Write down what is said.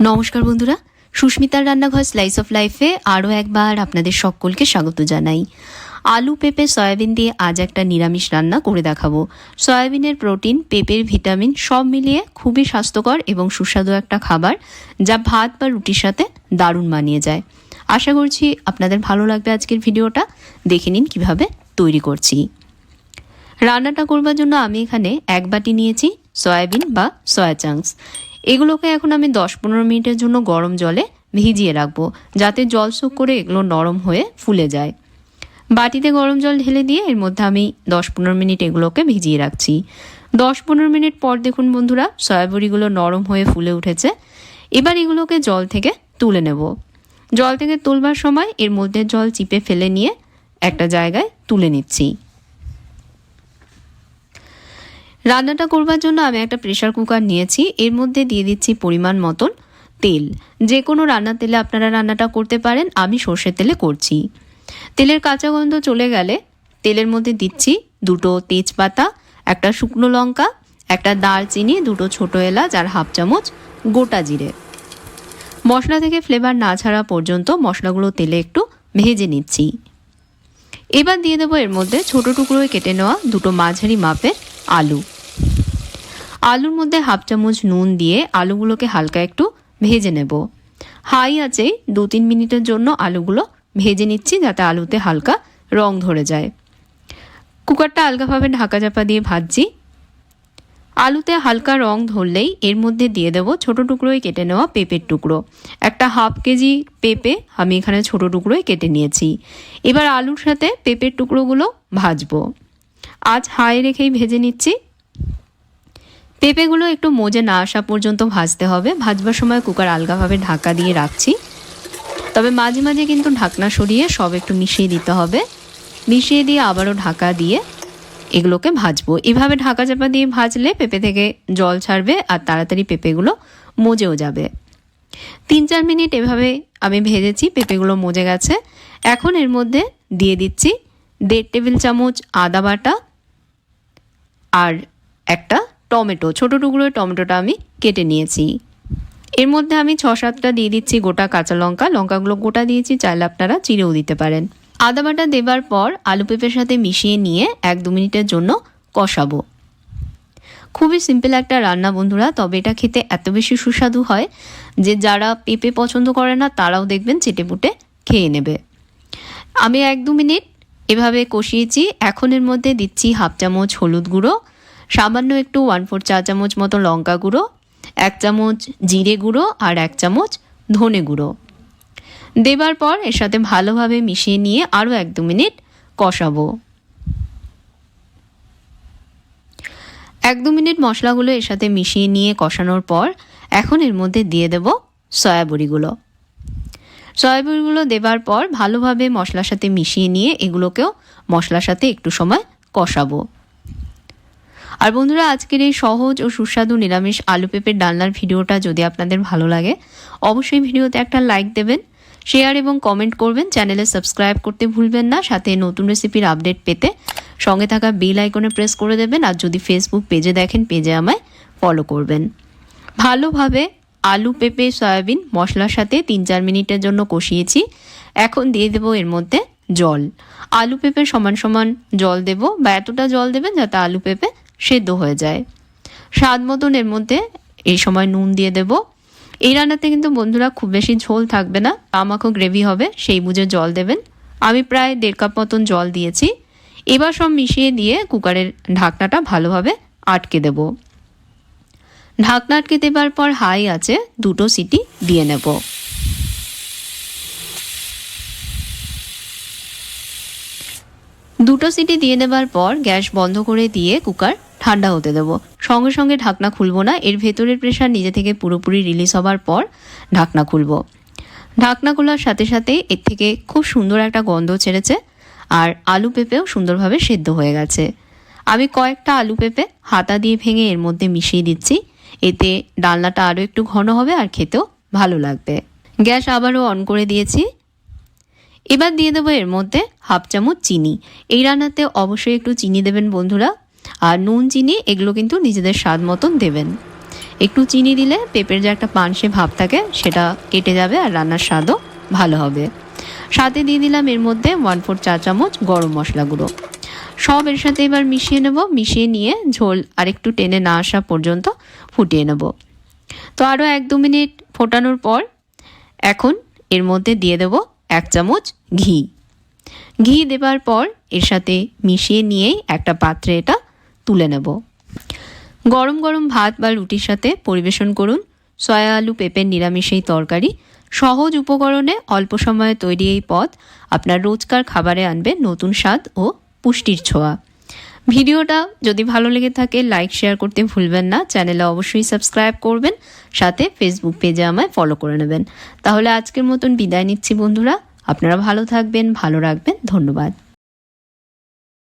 নমস্কার বন্ধুরা, সুস্মিতার রান্নাঘর স্লাইস অফ লাইফে আরও একবার আপনাদের সকলকে স্বাগত জানাই। আলু, পেঁপে, সয়াবিন দিয়ে আজ একটা নিরামিষ রান্না করে দেখাবো। সয়াবিনের প্রোটিন, পেঁপের ভিটামিন সব মিলিয়ে খুবই স্বাস্থ্যকর এবং সুস্বাদু একটা খাবার যা ভাত বা রুটির সাথে দারুণ মানিয়ে যায়। আশা করছি আপনাদের ভালো লাগবে আজকের ভিডিওটা। দেখে নিন কীভাবে তৈরি করছি। রান্নাটা করবার জন্য আমি এখানে এক বাটি নিয়েছি সয়াবিন বা সয়া চাংস এগুলোকে এখন আমি দশ পনেরো মিনিটের জন্য গরম জলে ভিজিয়ে রাখব, যাতে জল শুক করে এগুলো নরম হয়ে ফুলে যায়। বাটিতে গরম জল ঢেলে দিয়ে এর মধ্যে আমি দশ পনেরো মিনিট এগুলোকে ভিজিয়ে রাখছি। দশ পনেরো মিনিট পর দেখুন বন্ধুরা, সয়াবড়িগুলো নরম হয়ে ফুলে উঠেছে। এবার এগুলোকে জল থেকে তুলে নেব। জল থেকে তুলবার সময় এর মধ্যে জল চিপে ফেলে নিয়ে একটা জায়গায় তুলে নিচ্ছি। রান্নাটা করবার জন্য আমি একটা প্রেশার কুকার নিয়েছি। এর মধ্যে দিয়ে দিচ্ছি পরিমাণ মতন তেল। যে কোনো রান্নার তেলে আপনারা রান্নাটা করতে পারেন, আমি সর্ষের তেলে করছি। তেলের কাঁচা গন্ধ চলে গেলে তেলের মধ্যে দিচ্ছি দুটো তেজপাতা, একটা শুকনো লঙ্কা, একটা দারচিনি, দুটো ছোটো এলাচ আর হাফ চামচ গোটা জিরে। মশলা থেকে ফ্লেভার না ছাড়া পর্যন্ত মশলাগুলো তেলে একটু ভেজে নিচ্ছি। এবার দিয়ে দেবো এর মধ্যে ছোট টুকরোয় কেটে নেওয়া দুটো মাঝারি মাপের আলু। আলুর মধ্যে হাফ চামচ নুন দিয়ে আলুগুলোকে হালকা একটু ভেজে নেব। হাই আছে, দু তিন মিনিটের জন্য আলুগুলো ভেজে নিচ্ছি যাতে আলুতে হালকা রং ধরে যায়। কুকারটা হালকাভাবে ঢাকা চাপা দিয়ে ভাজছি। আলুতে হালকা রং ধরলেই এর মধ্যে দিয়ে দেবো ছোট টুকরোয় কেটে নেওয়া পেঁপের টুকরো। একটা হাফ কেজি পেঁপে আমি এখানে ছোট টুকরোয় কেটে নিয়েছি। এবার আলুর সাথে পেঁপের টুকরোগুলো ভাজবো। আজ হাই রেখেই ভেজে নিচ্ছি। পেঁপেগুলো একটু মজে না আসা পর্যন্ত ভাজতে হবে। ভাজবার সময় কুকার আলগাভাবে ঢাকা দিয়ে রাখছি। তবে মাঝে মাঝে কিন্তু ঢাকনা সরিয়ে সব একটু মিশিয়ে দিতে হবে। মিশিয়ে দিয়ে আবারও ঢাকা দিয়ে এগুলোকে ভাজবো। এভাবে ঢাকা চাপা দিয়ে ভাজলে পেঁপে থেকে জল ছাড়বে আর তাড়াতাড়ি পেঁপেগুলো মজেও যাবে। তিন চার মিনিট এভাবে আমি ভেজেছি, পেঁপেগুলো মজে গেছে। এখন এর মধ্যে দিয়ে দিচ্ছি দেড় টেবিল চামচ আদা বাটা আর একটা টমেটো, ছোট টুকরো টমেটোটা আমি কেটে নিয়েছি। এর মধ্যে আমি ছ সাতটা দিয়ে দিচ্ছি গোটা কাঁচা লঙ্কা। লঙ্কাগুলো গোটা দিয়েছি, চাইলে আপনারা চিড়েও দিতে পারেন। আদা বাটা দেবার পর আলু পেঁপের সাথে মিশিয়ে নিয়ে এক দু মিনিটের জন্য কষাবো। খুবই সিম্পল একটা রান্না বন্ধুরা, তবে এটা খেতে এত বেশি সুস্বাদু হয় যে যারা পেঁপে পছন্দ করে না, তারাও দেখবেন চেটেপুটে খেয়ে নেবে। আমি এক দু মিনিট এভাবে কষিয়েছি। এখন এর মধ্যে দিচ্ছি হাফ চামচ হলুদ গুঁড়ো সামান্য একটু ওয়ান ফোর চা চামচ মতো লঙ্কা গুঁড়ো, এক চামচ জিরে গুঁড়ো আর এক চামচ ধনে গুঁড়ো। দেবার পর এর সাথে ভালোভাবে মিশিয়ে নিয়ে আরও এক দু মিনিট কষাবো। এক দু মিনিট মশলাগুলো এর সাথে মিশিয়ে নিয়ে কষানোর পর এখন এর মধ্যে দিয়ে দেব সয়াবড়িগুলো সয়াবড়িগুলো দেবার পর ভালোভাবে মশলার সাথে মিশিয়ে নিয়ে এগুলোকেও মশলার সাথে একটু সময় কষাবো। আর বন্ধুরা, আজকের এই সহজ ও সুস্বাদু নিরামিষ আলু পেঁপের ডালনার ভিডিওটা যদি আপনাদের ভালো লাগে, অবশ্যই ভিডিওতে একটা লাইক দেবেন শেয়ার এবং কমেন্ট করবেন চ্যানেলে সাবস্ক্রাইব করতে ভুলবেন না, সাথে নতুন রেসিপির আপডেট পেতে সঙ্গে থাকা বেল আইকনে প্রেস করে দেবেন, আর যদি ফেসবুক পেজে দেখেন পেজে আমায় ফলো করবেন। ভালোভাবে আলু, পেঁপে, সয়াবিন মশলার সাথে তিন চার মিনিটের জন্য কষিয়েছি, এখন দিয়ে দেবো এর মধ্যে জল। আলু, পেঁপে সমান সমান জল দেব, বা এতটা জল দেবেন যাতে আলু, পেঁপে সেদ্ধ হয়ে যায়। স্বাদ মতন এর মধ্যে এই সময় নুন দিয়ে দেব। এই রান্নাতে কিন্তু বন্ধুরা খুব বেশি ঝোল থাকবে না। আমাকেও গ্রেভি হবে, সেই বুঝে জল দেবেন। আমি প্রায় দেড় কাপ মতন জল দিয়েছি। এবার সব মিশিয়ে দিয়ে কুকারের ঢাকনাটা ভালোভাবে আটকে দেব। ঢাকনা আটকে দেবার পর হাই আছে, দুটো সিটি দিয়ে নেব। দুটো সিটি দিয়ে দেবার পর গ্যাস বন্ধ করে দিয়ে কুকার ঠান্ডা হতে দেবো। সঙ্গে সঙ্গে ঢাকনা খুলবো না, এর ভেতরের প্রেশার নিজে থেকে পুরোপুরি রিলিজ হবার পর ঢাকনা খুলবো। ঢাকনা খোলার সাথে সাথে এর থেকে খুব সুন্দর একটা গন্ধ ছেড়েছে, আর আলু পেঁপেও সুন্দরভাবে সেদ্ধ হয়ে গেছে। আমি কয়েকটা আলু পেঁপে হাতা দিয়ে ভেঙে এর মধ্যে মিশিয়ে দিচ্ছি, এতে ডালনাটা আরও একটু ঘন হবে আর খেতেও ভালো লাগবে। গ্যাস আবারও অন করে দিয়েছি। এবার দিয়ে দেবো এর মধ্যে হাফ চামচ চিনি। এই রান্নাতে অবশ্যই একটু চিনি দেবেন বন্ধুরা। আর নুন, চিনি, এগুলো কিন্তু নিজেদের স্বাদ মতন দেবেন। একটু চিনি দিলে পেঁপের যে একটা পানসে ভাব থাকে, সেটা কেটে যাবে আর রান্নার স্বাদও ভালো হবে। সাথে দিয়ে দিলাম এর মধ্যে ওয়ান ফোর চা চামচ গরম মশলা গুঁড়ো। সব এর সাথে এবার মিশিয়ে নেব। মিশিয়ে নিয়ে ঝোল আরেকটু টেনে না আসা পর্যন্ত ফুটিয়ে নেব। তো আরও এক দু মিনিট ফোটানোর পর এখন এর মধ্যে দিয়ে দেব এক চামচ ঘি। ঘি দেবার পর এর সাথে মিশিয়ে নিয়েই একটা পাত্রে এটা তুলে নেব। গরম গরম ভাত বা রুটির সাথে পরিবেশন করুন। সয়া আলু, পেঁপের নিরামিষ এই তরকারি। সহজ উপকরণে অল্প সময়ে তৈরি এই পদ আপনার রোজকার খাবারে আনবে নতুন স্বাদ ও পুষ্টির ছোঁয়া। ভিডিওটা যদি ভালো লেগে থাকে, লাইক, শেয়ার করতে ভুলবেন না। চ্যানেলে অবশ্যই সাবস্ক্রাইব করবেন, সাথে ফেসবুক পেজে আমায় ফলো করে নেবেন। তাহলে আজকের মতন বিদায় নিচ্ছি বন্ধুরা। আপনারা ভালো থাকবেন, ভালো রাখবেন। ধন্যবাদ।